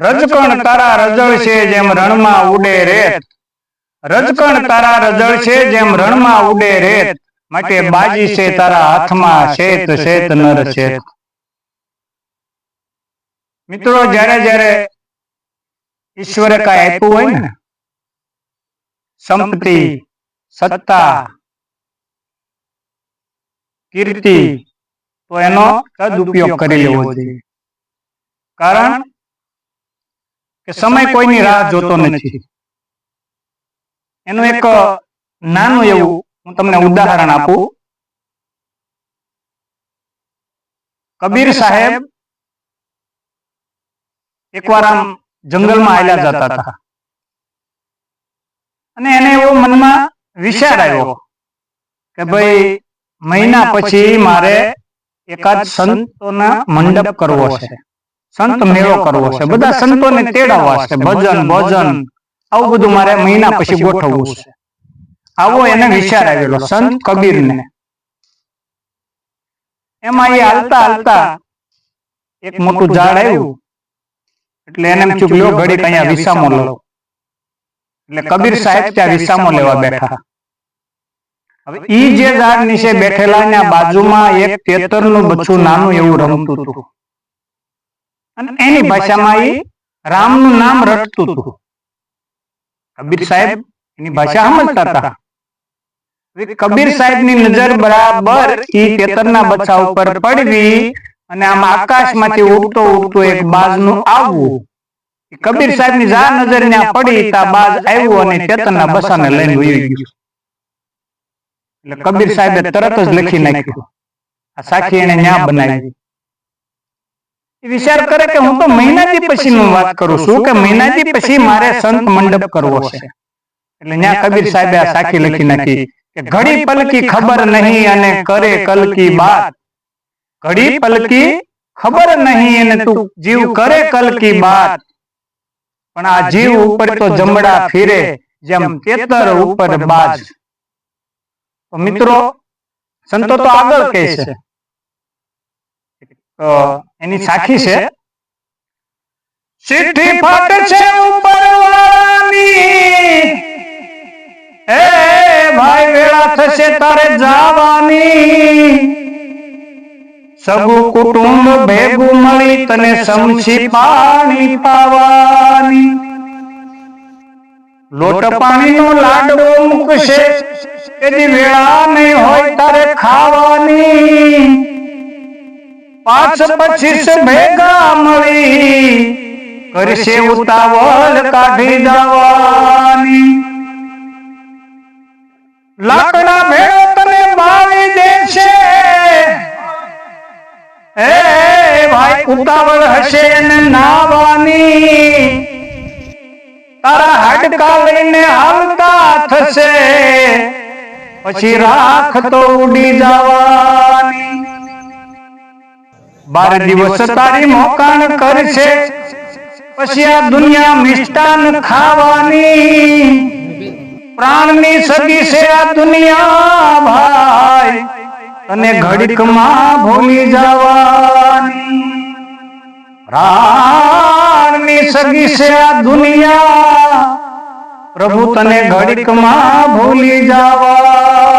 રજકણ તારા રજળ છે જેમ રણમાં ઉડે રેત. રજકણ તારા રજળ છે જેમ રણમાં ઉડે રેત. માટે બાજી છે તારા હાથમાં શેત શેત, નર છે મિત્રો, જ્યારે જ્યારે ઈશ્વરે કાંઈ આપ્યું હોય ને, સંપત્તિ, સત્તા, કીર્તિ, તો એનો સદુપયોગ કરી લેવો જોઈએ. કારણ કે સમય કોઈની રાહ જોતો નથી. એનું એક નાનું એવું હું તમને ઉદાહરણ આપું. કબીર સાહેબ એકવાર આમ જંગલમાં આવેલા જતા હતા. અને એને એવો મનમાં વિચાર આવ્યો કે ભાઈ મહિના પછી મારે એકાદ સંતોના મંડપ કરવો છે. સંત મેળો કરવો છે. બધા સંતોને તેડાવવા છે. ભજન ભોજન આવું બધું મારે મહિના પછી ગોઠવવું છે. આવો એને વિચાર આવેલો. સંત કબીરને. એમાં એ હાલતા હાલતા એક મોટું ઝાડ આવ્યું. એટલે એને એમ થયું લ્યો ઘડીક અહીંયા વિસામો લો એટલે કબીર સાહેબ ત્યાં વિસામો લેવા બેઠા. હવે ઈ જે ઝાડ નીચે બેઠેલા ને બાજુમાં એક તેતરનું બચ્ચું નાનું એવું રમતું હતું. અને એની ભાષામાં ઈ રામનું નામ રટતું હતું. કબીર સાહેબ એની ભાષા સમજતા હતા. કબીર સાહેબની નજર બરાબર ઈ તેતરના બચ્ચા ઉપર પડવી અને આમ આકાશમાંથી ઉગતો ઉગતો એક બાજનું આવવું. કબીર સાહેબની જા નજર ત્યાં પડી તા બાજ આવ્યું અને તેતરના બચ્ચાને લઈને વહી ગયું. એટલે કબીર સાહેબે તરત જ લખી નાખ્યું. આ સાખી એને ન્યા બનાવી. એ વિચાર કરે કે હું તો મહિનાથી પછી વાત કરું છું કે મહિનાથી પછી મારે સંત મંડપ કરવો છે. એટલે ન્યા કબીર સાહેબે આ સાખી લખી નાખી કે ઘડી પલકી ખબર નહીં અને કરે કલકી બાત ઘડી પલકી ખબર નહીં અને તું જીવ કરે કલકી બાત પણ આ જીવ ઉપર તો જમડા ફીરે જેમ તેતર ઉપર બાજ. તો મિત્રો સંતો તો આગળ કહે છે. એની સાખી છે. ચિઠ્ઠી ફાટ છે ઉપરવાળાની એ ભાઈ વેળા થશે તારે જવાની. સગુ કુટુંબ ભેગું મળી તને સમસી પાણી પાવાની. લોટ પાણીનો લાડવો મૂકશે. એની વેળા નહીં હોય તારે ખાવાની. પાંચ પચીસ ભેગા કરશે ઉતાવળ કાઢી દવાની લાકડા ભેળો તને બાળી દેશે. એ ભાઈ, ઉતાવળ હશે ને નાવાની તારા હાડકા લઈને હાલતા થશે. પછી રાખ તો ઉડી જવાની બાર દિવસ તારી મોકાણ કરશે પછી આ દુનિયા મિષ્ટાન ખાવાની. પ્રાણની સગી છે આ દુનિયા ભાઈ. તને ઘડીકમાં ભૂલી જવાની. પ્રાણની સગી છે આ દુનિયા. પ્રભુ તને ઘડીકમાં ભૂલી જવા.